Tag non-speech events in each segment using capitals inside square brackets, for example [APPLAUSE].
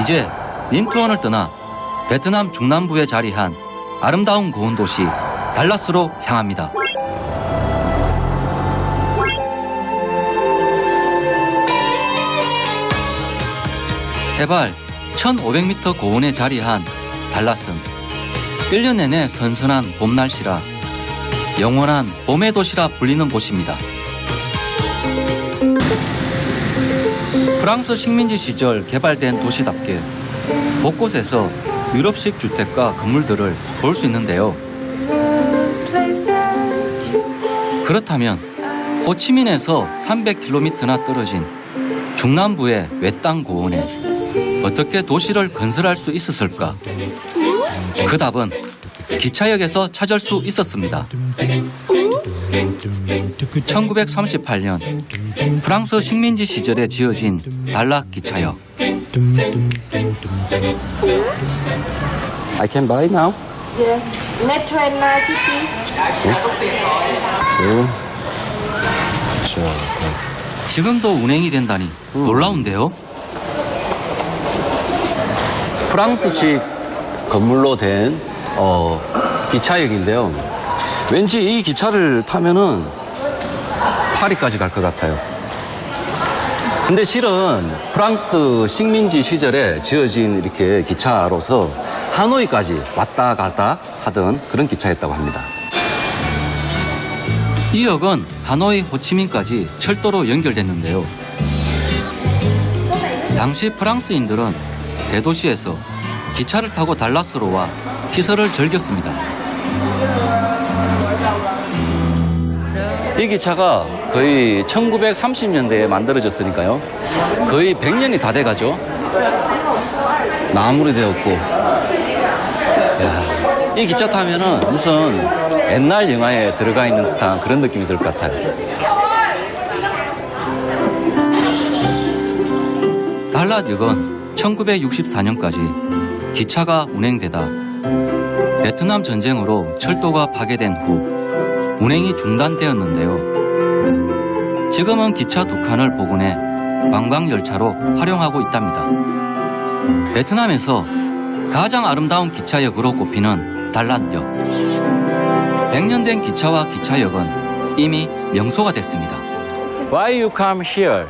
이제 닌투원을 떠나 베트남 중남부에 자리한 아름다운 고운 도시 달라스로 향합니다. 해발 1500m 고원에 자리한 달랏은 1년 내내 선선한 봄 날씨라 영원한 봄의 도시라 불리는 곳입니다. 프랑스 식민지 시절 개발된 도시답게 곳곳에서 유럽식 주택과 건물들을 볼 수 있는데요. 그렇다면 호치민에서 300km나 떨어진 중남부의 외땅 고원에 어떻게 도시를 건설할 수 있었을까? 그 답은 기차역에서 찾을 수 있었습니다. 1938년 프랑스 식민지 시절에 지어진 달락 기차역. I can buy now. Yes. Now, Kitty. 지금도 운행이 된다니 놀라운데요. 프랑스식 건물로 된 어, 기차역인데요. 왠지 이 기차를 타면은 파리까지 갈 것 같아요. 근데 실은 프랑스 식민지 시절에 지어진 이렇게 기차로서 하노이까지 왔다 갔다 하던 그런 기차였다고 합니다. 이 역은 하노이 호치민까지 철도로 연결됐는데요. 당시 프랑스인들은 대도시에서 기차를 타고 달라스로 와 피서를 즐겼습니다. 이 기차가 거의 1930년대에 만들어졌으니까요. 거의 100년이 다 돼가죠. 나무로 되었고. 야, 이 기차 타면은 무슨 옛날 영화에 들어가 있는 듯한 그런 느낌이 들 것 같아요. 달랏역은 1964년까지 기차가 운행되다 베트남 전쟁으로 철도가 파괴된 후 운행이 중단되었는데요. 지금은 기차 두 칸을 복원해 관광열차로 활용하고 있답니다. 베트남에서 가장 아름다운 기차역으로 꼽히는 달랏역. 100년 된 기차와 기차역은 이미 명소가 됐습니다. Why you come here?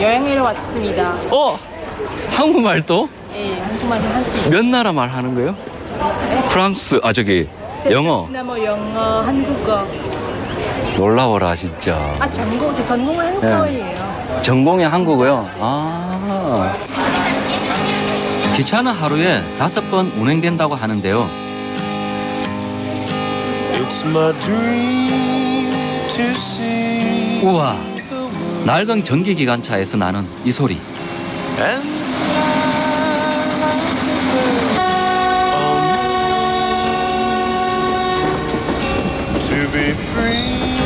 여행을 왔습니다. 어? 한국말도? 예, 한국말 할수 있어요. 몇 나라 말 하는 거예요? 프랑스, 아, 저기, 영어. 베트남어, 영어, 한국어. 놀라워라, 진짜. 아, 전공, 제 전공은 한국어예요. 전공이 한국어요? 아. 기차는 하루에 다섯 번 운행된다고 하는데요. It's my dream to see 우와, 낡은 전기기관차에서 나는 이 소리. Be free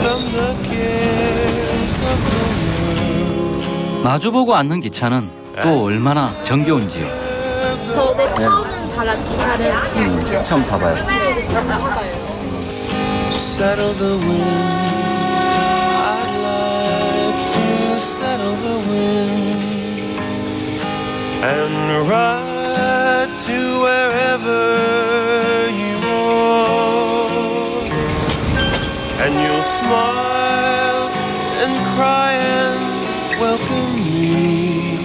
from the cares of the world. 마주보고 앉는 기차는 또 얼마나 정겨운지요. 저내 처음 갈란 기차는 처음 타봐요. Settle the wind. I'd like to settle the wind and ride to wherever smile and cry and welcome me.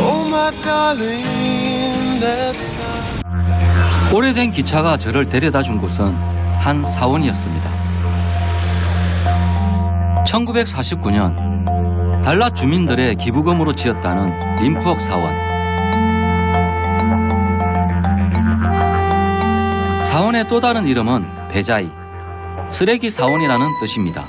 Oh, my darling, that's how. 오래된 기차가 저를 데려다 준 곳은 한 사원이었습니다. 1949년 달랏 주민들의 기부금으로 지었다는 림프옥 사원. 사원의 또 다른 이름은 배자이, 쓰레기 사원이라는 뜻입니다.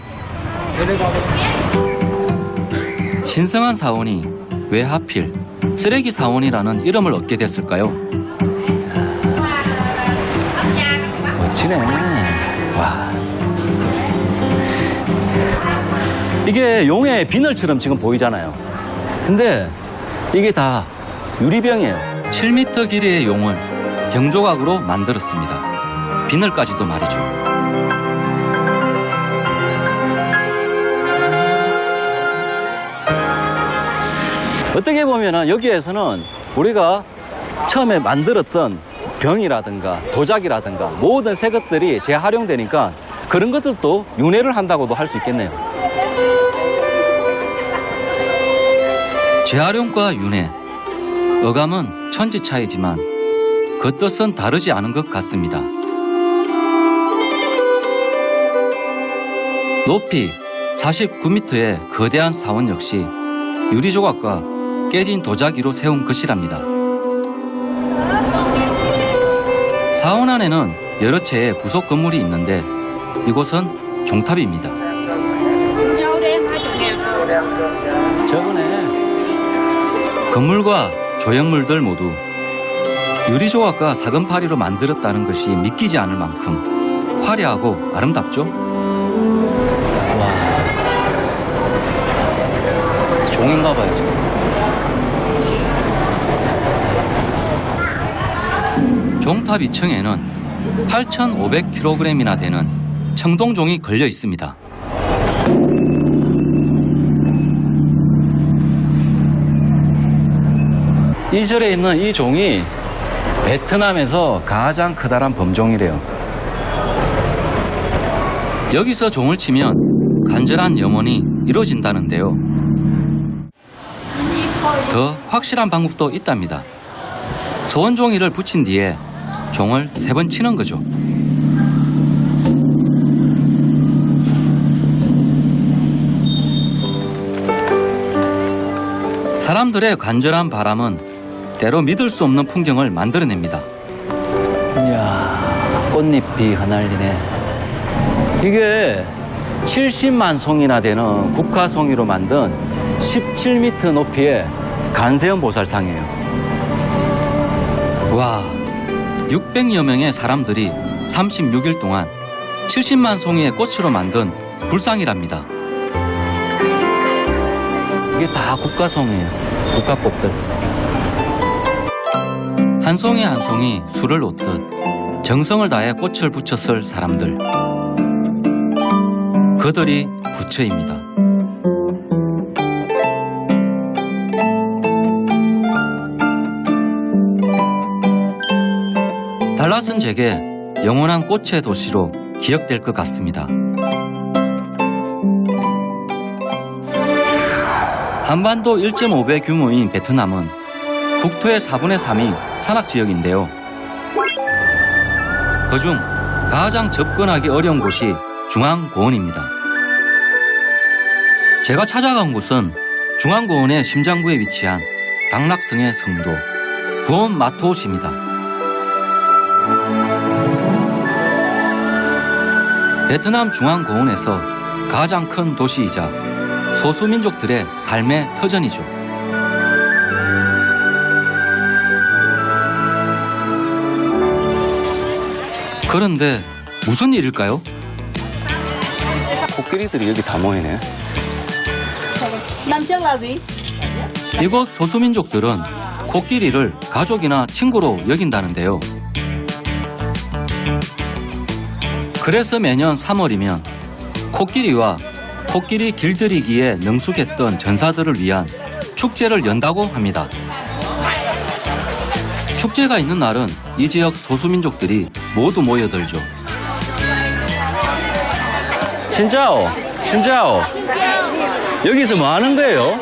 신성한 사원이 왜 하필 쓰레기 사원이라는 이름을 얻게 됐을까요? 멋지네. 와. 이게 용의 비늘처럼 지금 보이잖아요. 근데 이게 다 유리병이에요. 7m 길이의 용을 경조각으로 만들었습니다. 비늘까지도 말이죠. 어떻게 보면은 여기에서는 우리가 처음에 만들었던 병이라든가 도자기라든가 모든 새 것들이 재활용되니까 그런 것들도 윤회를 한다고도 할 수 있겠네요. 재활용과 윤회, 어감은 천지 차이지만 그 뜻은 다르지 않은 것 같습니다. 높이 49m의 거대한 사원 역시 유리 조각과 깨진 도자기로 세운 것이랍니다. 사원 안에는 여러 채의 부속 건물이 있는데 이곳은 종탑입니다. 건물과 조형물들 모두 유리조각과 사금파리로 만들었다는 것이 믿기지 않을 만큼 화려하고 아름답죠? 와 종인가 봐요. 지금. 종탑 2층에는 8,500kg이나 되는 청동종이 걸려 있습니다. 이 절에 있는 이 종이 베트남에서 가장 커다란 범종이래요. 여기서 종을 치면 간절한 염원이 이루어진다는데요. 더 확실한 방법도 있답니다. 소원종이를 붙인 뒤에 종을 세 번 치는 거죠. 사람들의 간절한 바람은 때로 믿을 수 없는 풍경을 만들어냅니다. 이야, 꽃잎이 흩날리네. 이게 70만 송이나 되는 국화송이로 만든 17m 높이의 간세음 보살상이에요. 와, 600여 명의 사람들이 36일 동안 70만 송이의 꽃으로 만든 불상이랍니다. 이게 다 국화송이에요. 국화법들. 한 송이 한 송이 술을 놓듯 정성을 다해 꽃을 붙였을 사람들. 그들이 부처입니다. 달랏은 제게 영원한 꽃의 도시로 기억될 것 같습니다. 한반도 1.5배 규모인 베트남은 국토의 4분의 3이 산악 지역인데요. 그중 가장 접근하기 어려운 곳이 중앙고원입니다. 제가 찾아간 곳은 중앙고원의 심장부에 위치한 당락성의 성도 구원 마토시입니다. 베트남 중앙고원에서 가장 큰 도시이자 소수민족들의 삶의 터전이죠. 그런데 무슨 일일까요? 코끼리들이 여기 다 모이네. 이곳 소수민족들은 코끼리를 가족이나 친구로 여긴다는데요. 그래서 매년 3월이면 코끼리와 코끼리 길들이기에 능숙했던 전사들을 위한 축제를 연다고 합니다. 축제가 있는 날은 이 지역 소수민족들이 모두 모여들죠. 신짜오, 신짜오. 여기서 뭐 하는 거예요?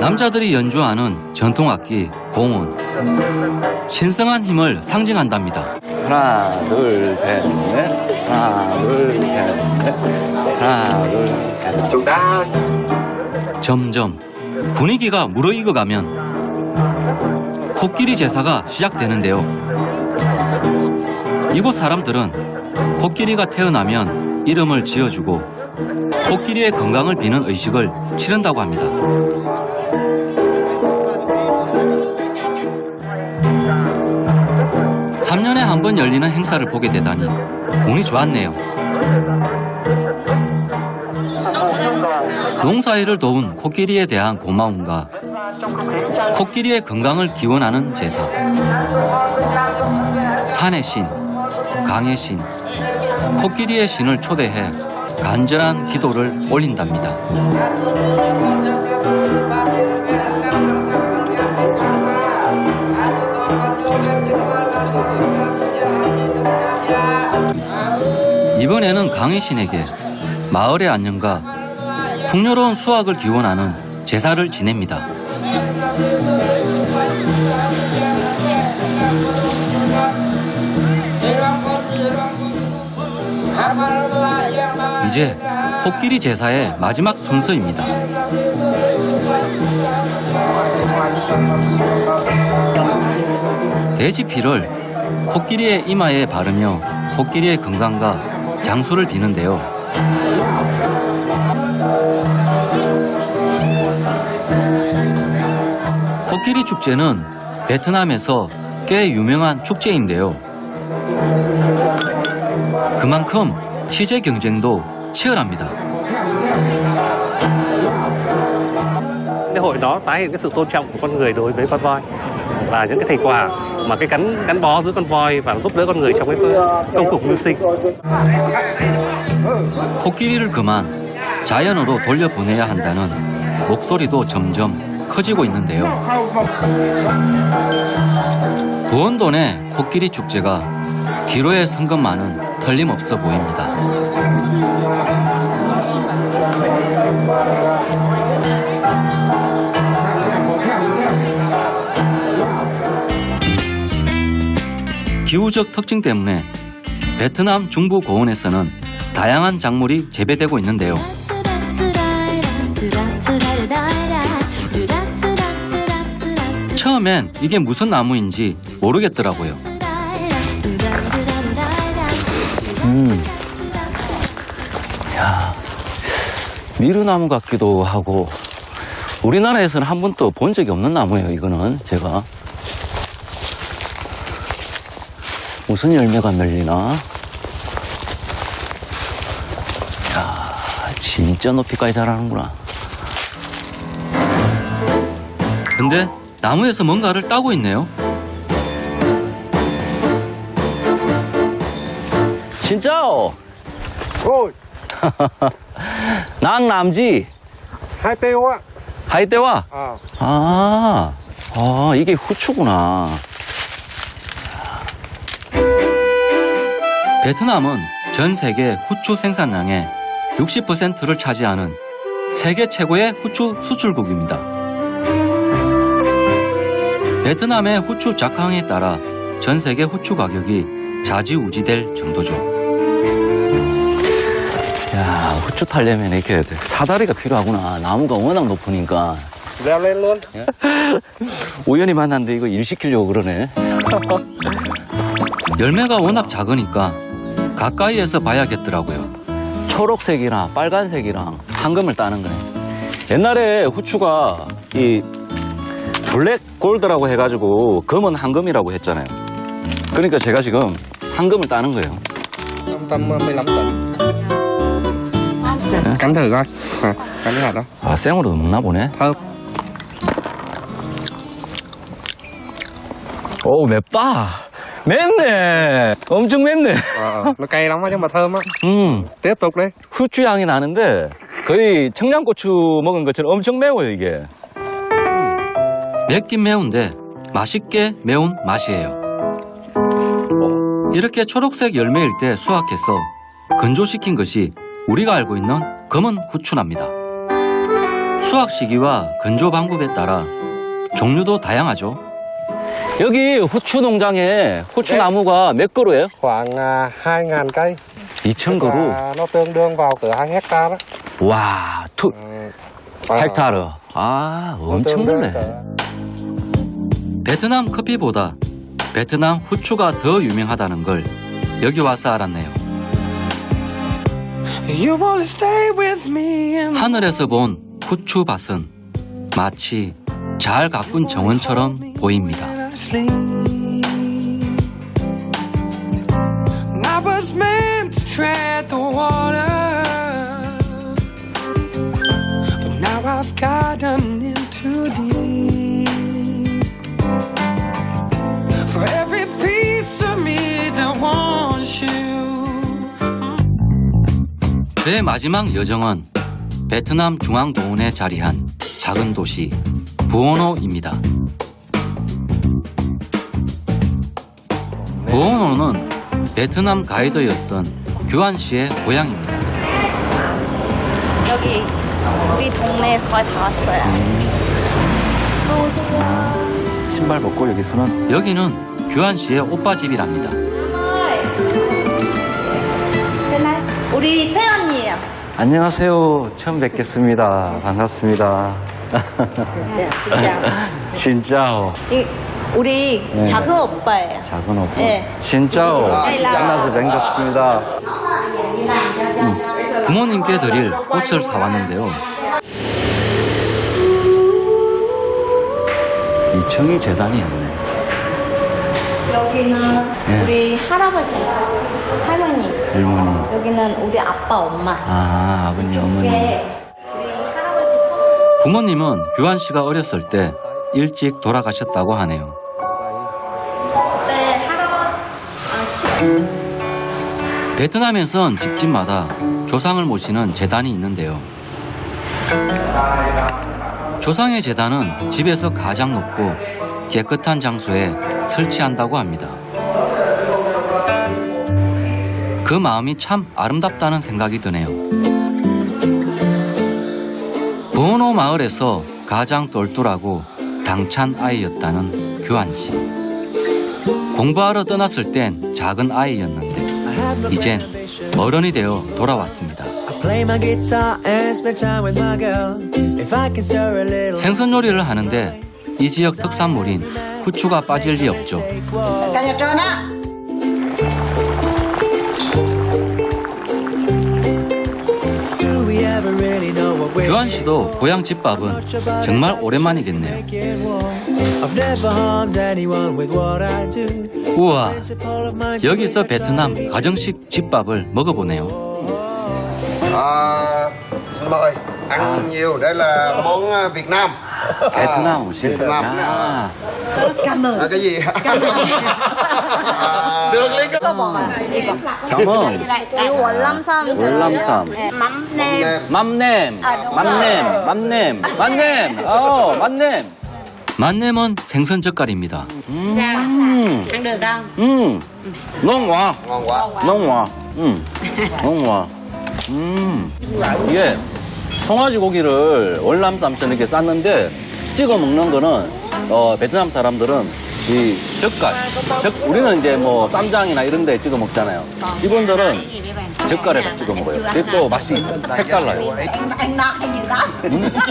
남자들이 연주하는 전통악기 공원. 신성한 힘을 상징한답니다. 하나, 둘, 셋, 넷. 하나, 둘, 셋, 넷. 하나, 둘, 셋. 점점 분위기가 무르익어 가면 코끼리 제사가 시작되는데요. 이곳 사람들은 코끼리가 태어나면 이름을 지어주고 코끼리의 건강을 비는 의식을 치른다고 합니다. 한 번 열리는 행사를 보게 되다니 운이 좋았네요. 농사일을 도운 코끼리에 대한 고마움과 코끼리의 건강을 기원하는 제사. 산의 신, 강의 신, 코끼리의 신을 초대해 간절한 기도를 올린답니다. 이번에는 강의 신에게 마을의 안녕과 풍요로운 수확을 기원하는 제사를 지냅니다. 이제 코끼리 제사의 마지막 순서입니다. 돼지 피를 코끼리의 이마에 바르며 코끼리의 건강과 장수를 비는데요. 코끼리 축제는 베트남에서 꽤 유명한 축제인데요. 그만큼 취재 경쟁도 치열합니다. Và những cái thành quả mà cái gắn gắn bó giữa con voi và giúp đỡ con người trong cái công cuộc mưu sinh 코끼리를 그만 자연으로 돌려보내야 한다는 목소리도 점점 커지고 있는데요. 부원돈의 코끼리 축제가 기로에 선 것만은 틀림없어 보입니다. 기후적 특징 때문에 베트남 중부 고원에서는 다양한 작물이 재배되고 있는데요. 처음엔 이게 무슨 나무인지 모르겠더라고요. 음. 야, 미루나무 같기도 하고 우리나라에서는 한 번도 본 적이 없는 나무예요. 이거는 제가 무슨 열매가 맺리나? 야, 진짜 높이까지 자라는구나. 근데 나무에서 뭔가를 따고 있네요. 진짜요? Ôi, 낭 남지 hai tiêu á. 하이떼와 Ờ. 아, 아 이게 후추구나. 베트남은 전 세계 후추 생산량의 60%를 차지하는 세계 최고의 후추 수출국입니다. 베트남의 후추 작황에 따라 전 세계 후추 가격이 좌지우지될 정도죠. 야, 후추 타려면 이렇게 사다리가 필요하구나. 나무가 워낙 높으니까. Luôn. 우연히 만났는데 이거 일 시키려고 그러네. 열매가 워낙 작으니까 가까이에서 봐야겠더라고요. 초록색이랑 빨간색이랑 황금을 따는 거네. 옛날에 후추가 이 블랙 골드라고 해가지고 검은 황금이라고 했잖아요. 그러니까 제가 지금 황금을 따는 거예요. Tầm tầm 15 tấn. Cắn thử coi. À, cắn cái hạt đó. 아, 생으로 먹나 보네. Thơm. 오, 맵다. 맵네. 엄청 맵네. Ờ, nó cay lắm nhưng mà thơm á. 음, Tiếp tục đi. 후추 향이 나는데 거의 청양고추 먹은 것처럼 엄청 매워요, 이게. 맵긴 매운데 맛있게 매운 맛이에요. 이렇게 초록색 열매일 때 수확해서 건조시킨 것이 우리가 알고 있는 검은 후추납니다. 수확 시기와 건조 방법에 따라 종류도 다양하죠. 여기 후추 농장에 후추 네. 나무가 몇 그루예요? Khoảng à, 2.000 cây. 2천 Tức 그루. là nó tương đương vào cỡ 2 hecta đó. 와, 투, Ừ. Ờ, 헥타르. 아, nó tương 엄청 넓네. cỡ- 베트남 커피보다 베트남 후추가 더 유명하다는 걸 여기 와서 알았네요. 하늘에서 본 후추밭은 마치 잘 가꾼 정원처럼 보입니다. 그의 마지막 여정은 베트남 중앙도원에 자리한 작은 도시 부오노입니다. 부오노는 베트남 가이드였던 규환 씨의 고향입니다. 여기 우리 동네 거의 다 왔어요. 신발 벗고 여기서는 여기는 규환 씨의 오빠 집이랍니다. 우리 새언니예요. 안녕하세요. 처음 뵙겠습니다. 반갑습니다. 진짜. 진짜오. 이, 우리 네. 작은 오빠예요. 작은 오빠. 네. 진짜오. 만나서 반갑습니다. 부모님께 드릴 꽃을 사왔는데요. 2층이 재단이었네. 여기는 네. 우리 할아버지, 할머니. 할머니. 여기는 우리 아빠, 엄마. 아, 아버님, 어머니. 이게 우리 할아버지 성. 부모님은 규환 씨가 어렸을 때 일찍 돌아가셨다고 하네요. 네, 할아버지. 베트남에선 집집마다 조상을 모시는 재단이 있는데요. 조상의 재단은 집에서 가장 높고 깨끗한 장소에 설치한다고 합니다. 그 마음이 참 아름답다는 생각이 드네요. 부원호 마을에서 가장 똘똘하고 당찬 아이였다는 규환 씨. 공부하러 떠났을 땐 작은 아이였는데 이젠 어른이 되어 돌아왔습니다. 생선 요리를 하는데 이 지역 특산물인 후추가 빠질 리 없죠. 교환 씨도 고향 집밥은 정말 오랜만이겠네요. 우와, 여기서 베트남 가정식 집밥을 먹어보네요. Xin mời ăn nhiều đây là món à, Việt Nam 베트남 오신 Việt Nam 아, à, cái gì à, được liên 이거 먹어요. 이거. 감은 이거 월남쌈. 월남쌈. 네. 맘네. 맘냄, 맘냄, 맘냄, 맘냄, 어, 맘냄. 만냄은 생선 젓갈입니다. 음, ăn được không? 음, 너무 와, ngon quá 너무 와, 음, 너무 와, 음, 이게 송아지 고기를 월남 쌈처럼 이렇게 쌌는데 찍어 먹는 거는 어, 베트남 사람들은 이 젓갈, 젓, 우리는 이제 뭐 쌈장이나 이런 데 찍어 먹잖아요. 이분들은 젓갈에다 찍어 먹어요. 그게 또 맛이 색달라요.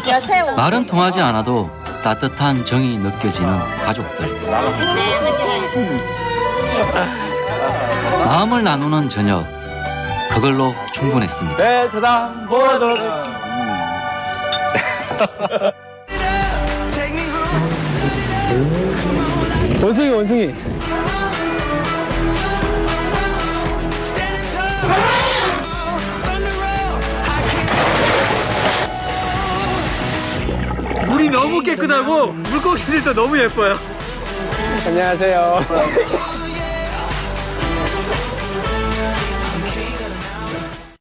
야, 새우. 말은 통하지 않아도 따뜻한 정이 느껴지는 가족들. 마음을 나누는 저녁, 그걸로 충분했습니다. 베트남 보여 [LAUGHS] 원숭이 원숭이. Road. I can't 물이 너무 깨끗하고 물고기들도 너무 예뻐요. 안녕하세요.